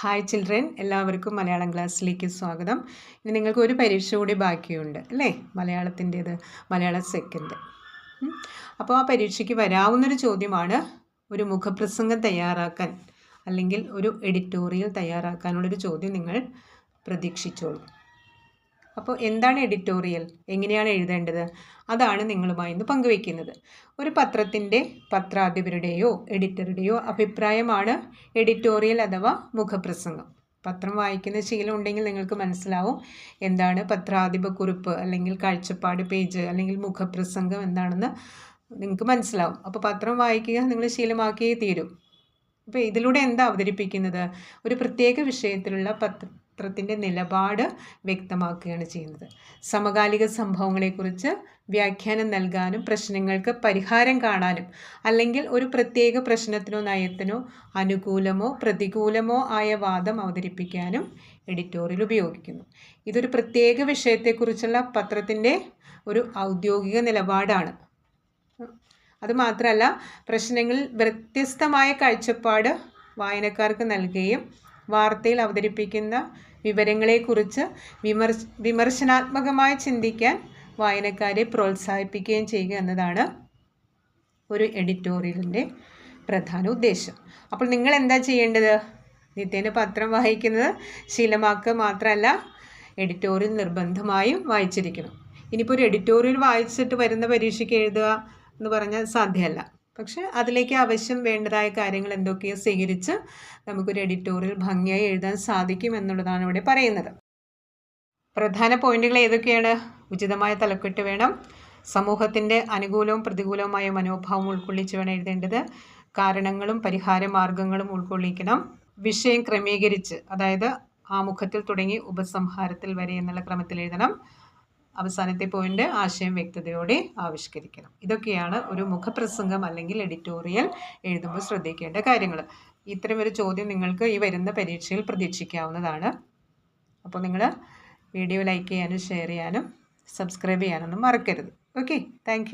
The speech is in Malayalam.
ഹായ് ചിൽഡ്രൻ എല്ലാവർക്കും മലയാളം ക്ലാസ്സിലേക്ക് സ്വാഗതം. ഇനി നിങ്ങൾക്ക് ഒരു പരീക്ഷ കൂടി ബാക്കിയുണ്ട് അല്ലേ? മലയാളത്തിന്റേത് മലയാളം സെക്കൻഡ് അപ്പോൾ ആ പരീക്ഷയ്ക്ക് വരാവുന്നൊരു ചോദ്യമാണ് ഒരു മുഖപ്രസംഗം തയ്യാറാക്കാൻ അല്ലെങ്കിൽ ഒരു എഡിറ്റോറിയൽ തയ്യാറാക്കാനുള്ളൊരു ചോദ്യം നിങ്ങൾ പ്രതീക്ഷിച്ചോളൂ. അപ്പോൾ എന്താണ് എഡിറ്റോറിയൽ? എങ്ങനെയാണ് എഴുതേണ്ടത്? അതാണ് നിങ്ങളുമായി ഇന്ന് പങ്കുവയ്ക്കുന്നത്. ഒരു പത്രത്തിന്റെ പത്രാധിപരുടെയോ എഡിറ്ററുടെയോ അഭിപ്രായമാണ് എഡിറ്റോറിയൽ അഥവാ മുഖപ്രസംഗം. പത്രം വായിക്കുന്ന ശീലം ഉണ്ടെങ്കിൽ നിങ്ങൾക്ക് മനസ്സിലാവും എന്താണ് പത്രാധിപ കുറിപ്പ് അല്ലെങ്കിൽ കാഴ്ചപ്പാട് പേജ് അല്ലെങ്കിൽ മുഖപ്രസംഗം എന്താണെന്ന് നിങ്ങൾക്ക് മനസ്സിലാവും. അപ്പോൾ പത്രം വായിക്കുക നിങ്ങൾ ശീലമാക്കിയേ തീരും. അപ്പോൾ ഇതിലൂടെ എന്താ അവതരിപ്പിക്കുന്നത്? ഒരു പ്രത്യേക വിഷയത്തിലുള്ള പത്ര പത്രത്തിന്റെ നിലപാട് വ്യക്തമാക്കുകയാണ് ചെയ്യുന്നത്. സമകാലിക സംഭവങ്ങളെക്കുറിച്ച് വ്യാഖ്യാനം നൽകാനും പ്രശ്നങ്ങൾക്ക് പരിഹാരം കാണാനും അല്ലെങ്കിൽ ഒരു പ്രത്യേക പ്രശ്നത്തിനോ നയത്തിനോ അനുകൂലമോ പ്രതികൂലമോ ആയ വാദം അവതരിപ്പിക്കാനും എഡിറ്റോറിയൽ ഉപയോഗിക്കുന്നു. ഇതൊരു പ്രത്യേക വിഷയത്തെക്കുറിച്ചുള്ള പത്രത്തിന്റെ ഒരു ഔദ്യോഗിക നിലപാടാണ്. അതുമാത്രമല്ല പ്രശ്നങ്ങളിൽ വ്യത്യസ്തമായ കാഴ്ചപ്പാട് വായനക്കാർക്ക് നൽകുകയും വാർത്തയിൽ അവതരിപ്പിക്കുന്ന വിവരങ്ങളെക്കുറിച്ച് വിമർശ വിമർശനാത്മകമായി ചിന്തിക്കാൻ വായനക്കാരെ പ്രോത്സാഹിപ്പിക്കുകയും ചെയ്യുക എന്നതാണ് ഒരു എഡിറ്റോറിയലിന്റെ പ്രധാന ഉദ്ദേശം. അപ്പോൾ നിങ്ങൾ എന്താ ചെയ്യേണ്ടത്? നിത്യേന പത്രം വായിക്കുന്നത് ശീലമാക്കുക മാത്രമല്ല എഡിറ്റോറിയൽ നിർബന്ധമായും വായിച്ചിരിക്കണം. ഇനിയിപ്പോൾ ഒരു എഡിറ്റോറിയൽ വായിച്ചിട്ട് വരുന്ന പരീക്ഷയ്ക്ക് എഴുതുക എന്ന് പറഞ്ഞാൽ സാധ്യമല്ല. പക്ഷേ അതിലേക്ക് ആവശ്യം വേണ്ടതായ കാര്യങ്ങൾ എന്തൊക്കെയോ സ്വീകരിച്ച് നമുക്കൊരു എഡിറ്റോറിയൽ ഭംഗിയായി എഴുതാൻ സാധിക്കും എന്നുള്ളതാണ് ഇവിടെ പറയുന്നത്. പ്രധാന പോയിന്റുകൾ ഏതൊക്കെയാണ്? ഉചിതമായ തലക്കെട്ട് വേണം. സമൂഹത്തിന്റെ അനുകൂലവും പ്രതികൂലവുമായ മനോഭാവം ഉൾക്കൊള്ളിച്ച് വേണം എഴുതേണ്ടത്. കാരണങ്ങളും പരിഹാര മാർഗങ്ങളും ഉൾക്കൊള്ളിക്കണം. വിഷയം ക്രമീകരിച്ച് അതായത് ആമുഖത്തിൽ തുടങ്ങി ഉപസംഹാരത്തിൽ വരെ എന്നുള്ള ക്രമത്തിൽ എഴുതണം. അവസാനത്തെ പോയിന്റ് ആശയം വ്യക്തതയോടെ ആവിഷ്കരിക്കണം. ഇതൊക്കെയാണ് ഒരു മുഖപ്രസംഗം അല്ലെങ്കിൽ എഡിറ്റോറിയൽ എഴുതുമ്പോൾ ശ്രദ്ധിക്കേണ്ട കാര്യങ്ങൾ. ഇത്തരം ഒരു ചോദ്യം നിങ്ങൾക്ക് ഈ വരുന്ന പരീക്ഷയിൽ പ്രതീക്ഷിക്കാവുന്നതാണ്. അപ്പോൾ നിങ്ങൾ വീഡിയോ ലൈക്ക് ചെയ്യാനും ഷെയർ ചെയ്യാനും സബ്സ്ക്രൈബ് ചെയ്യാനൊന്നും മറക്കരുത്. Okay thank